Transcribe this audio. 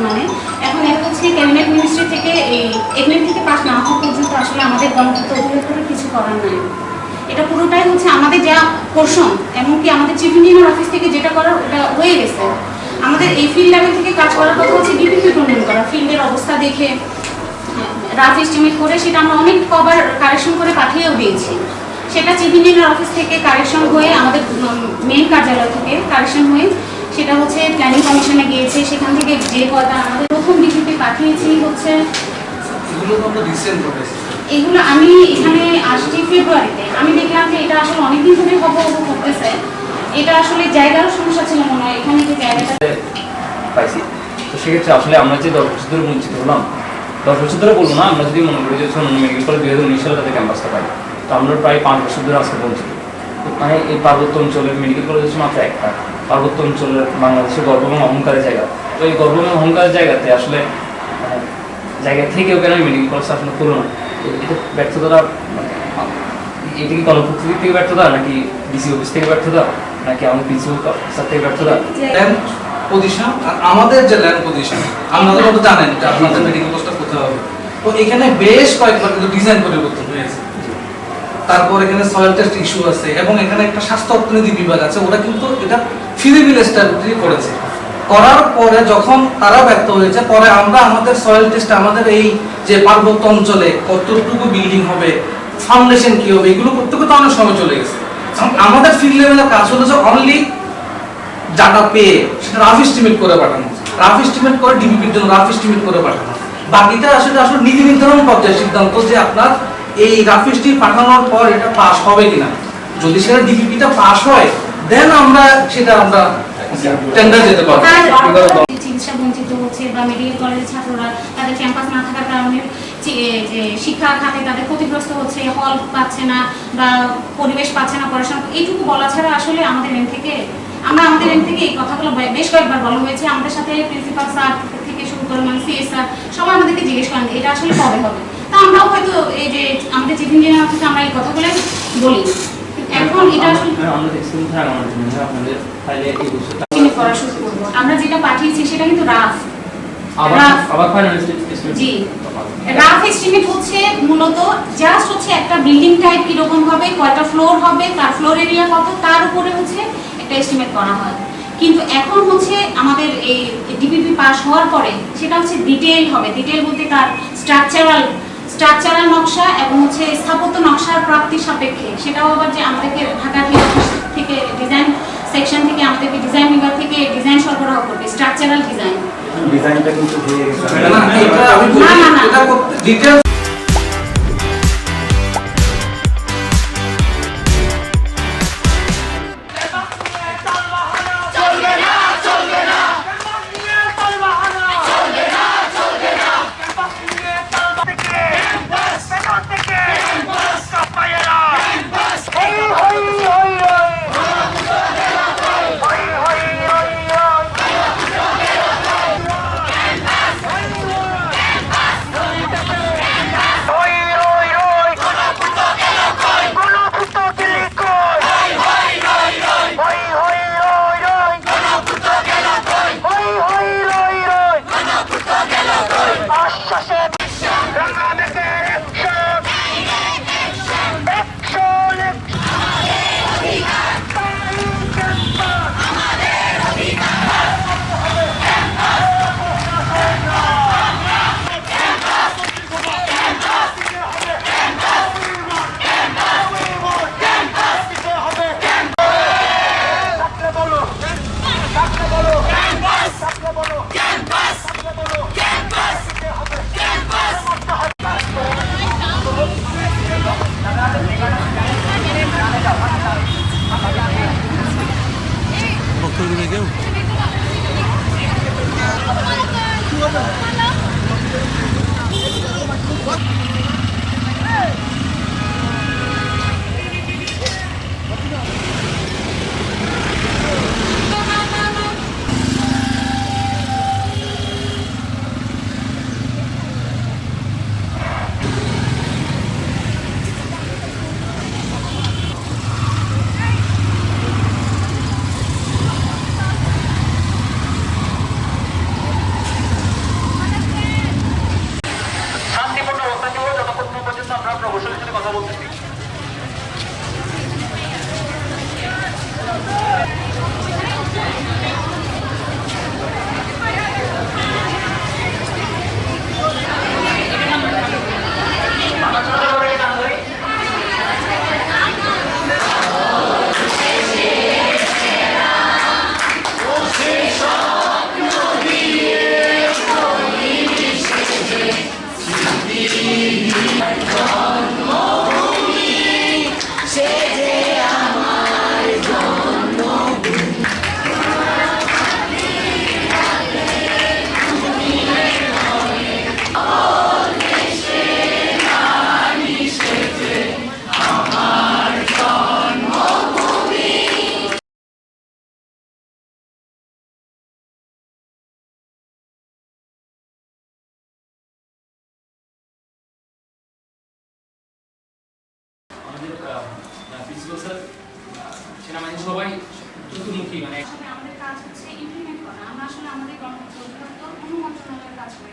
বর্তমানে এখন এটা হচ্ছে ক্যাবিনেট মিনিস্ট্রি থেকে এই এগ্রিমেন্ট থেকে পাশ না হওয়া পর্যন্ত আসলে আমাদের গণতন্ত্র অধিদপ্তরের কিছু করার নাই। এটা পুরোটাই হচ্ছে আমাদের যা পোষণ এমনকি আমাদের চিফ ইঞ্জিনিয়ার অফিস থেকে যেটা করার ওটা হয়ে গেছে। আমাদের এই ফিল্ড লেভেল থেকে কাজ করার কথা হচ্ছে বিভিন্ন টুর্নামেন্ট করা ফিল্ডের অবস্থা দেখে রাফ এস্টিমেট করে সেটা আমরা অনেক কবার কারেকশন করে পাঠিয়েও দিয়েছি। সেটা চিফ ইঞ্জিনিয়ার অফিস থেকে কারেকশন হয়ে আমাদের মেন কার্যালয় থেকে কারেকশন হয়ে সেটা হচ্ছে প্ল্যানিং কমিশনে গিয়েছে সেখান থেকে যে কয়টা আমাদের প্রথম ডিগ্রিতে পাঠিয়েছি হচ্ছে এগুলো আমি এখানে আসছি ফেব্রুয়ারিতে আমি দেখলাম যে এটা আসলে অনেকদিন ধরে হব হব করতেছে। এটা আসলে জায়গারও সমস্যা ছিল মনে হয় এখানে যে জায়গাটা পাইছি। তো সেক্ষেত্রে আসলে আমরা যে দশ বছর ধরে বঞ্চিত হলাম দশ বছর ধরে বলব না আমরা যদি মনে করি যে ধরুন মেডিকেল কলেজ দুই হাজার উনিশ সালে তাদের ক্যাম্পাসটা পাই তো আমরা প্রায় পাঁচ বছর ধরে আজকে বঞ্চিত। তো মানে এই পার্বত্য অঞ্চলের মেডিকেল কলেজ হচ্ছে মাত্র একটা। পার্বত্য অঞ্চলের বাংলাদেশের গর্ব এবং অহংকারের জায়গা। তো এই গর্ব এবং অহংকারের জায়গাতে আসলে মানে জায়গা থেকেও কেন মেডিকেল কলেজ আসলে করল না। তো এটা ব্যর্থতাটা মানে এটা কি গণপ্রতিনিধি থেকে ব্যর্থতা নাকি ডিসি অফিস থেকে ব্যর্থতা? নাকি আমাদের প্রিন্সিপাল স্যার থেকে ব্যর্থতা? ল্যান্ড পজিশন আর আমাদের যে ল্যান্ড পজিশন আপনাদের মতো জানেন যে আপনাদের মেডিকেল কলেজটা কোথায় হবে। তো এখানে বেশ কয়েকবার কিন্তু ডিজাইন পরিবর্তন হয়েছে। তারপর এখানে সয়েল টেস্ট ইস্যু আছে এবং এখানে একটা স্বাস্থ্য অর্থনীতি বিভাগ আছে ওরা কিন্তু এটা ফিজিবিল স্টাডি করেছে। করার পরে যখন তারা ব্যর্থ হয়েছে, পরে আমরা আমাদের সয়েল টেস্ট আমাদের এই যে পার্বত্য অঞ্চলে কতটুকু বিল্ডিং হবে ফাউন্ডেশন কি হবে, এগুলো করতে করতে অনেক সময় চলে গেছে। আমাদের ফিল্ড লেভেলের কাজ হলো যে অনলি ডাটা পেয়ে সেটা রাফ এস্টিমেট করে পাঠানো। রাফ এস্টিমেট করে ডিবিপির জন্য রাফ এস্টিমেট করে পাঠানো। বাকিটা আসলে আসলে নীতি নির্ধারণ পর্যায়ে সিদ্ধান্ত যে আপনার এই রাফ এস্টিমেট পাঠানোর পর এটা পাস হবে কিনা। যদি সেটা ডিবিপিটা পাস হয় দেন আমরা সেটা আমরা টেন্ডার যেতে পারব। চিকিৎসা বঞ্চিত হচ্ছে বা মেডিকেল কলেজের ছাত্ররা তাদের ক্যাম্পাস না থাকার কারণে যে শিক্ষা খাতে তাদের ক্ষতিগ্রস্ত হচ্ছে হল পাচ্ছে না বা পরিবেশ পাচ্ছে না পড়াশোনা এইটুকু বলা ছাড়া আসলে আমাদের এন থেকে আমরা আমাদের এন থেকে এই কথাগুলো বেশ কয়েকবার বলা হয়েছে। আমাদের সাথে প্রিন্সিপাল স্যার থেকে শুরু করে মানে সিএস স্যার সবাই আমাদেরকে জিজ্ঞেস করেন এটা আসলে কবে হবে? তা আমরাও হয়তো এই যে আমাদের চিফ ইঞ্জিনিয়ার অফিসে আমরা এই কথাগুলো বলি। এখন এটা আমরা- হ্যাঁ যেটা পাঠিয়েছি সেটা কিন্তু রাফ। জি। রাফ এস্টিমেট হচ্ছে মূলত জাস্ট হচ্ছে একটা বিল্ডিং টাইপ কীরকম হবে কয়টা ফ্লোর হবে তার ফ্লোর এরিয়া কত তার উপরে হচ্ছে একটা এস্টিমেট করা হয়। কিন্তু এখন হচ্ছে আমাদের এই ডিপিপি পাস হওয়ার পরে সেটা হচ্ছে ডিটেইল হবে। ডিটেইল বলতে তার স্ট্রাকচারাল স্ট্রাকচারাল নকশা এবং হচ্ছে স্থাপত্য নকশার প্রাপ্তি সাপেক্ষে। সেটাও আবার যে আমাদেরকে ঢাকা থেকে ডিজাইন সেকশন থেকে আমাদেরকে ডিজাইন বিভাগ থেকে ডিজাইন সরবরাহ করবে স্ট্রাকচারাল ডিজাইন ডিজাইনটা কিন্তু হয়ে গেছে। না, না, না, আমাদের প্রিন্সিপাল স্যার সেনাবাহিনী সবাই চতুর্মুখী মানে আমাদের কাজ হচ্ছে ইমপ্লিমেন্ট করা। আমরা আসলে আমাদের গণতন্ত্র অধিদপ্তর অন্য মন্ত্রণালয়ের কাজ করে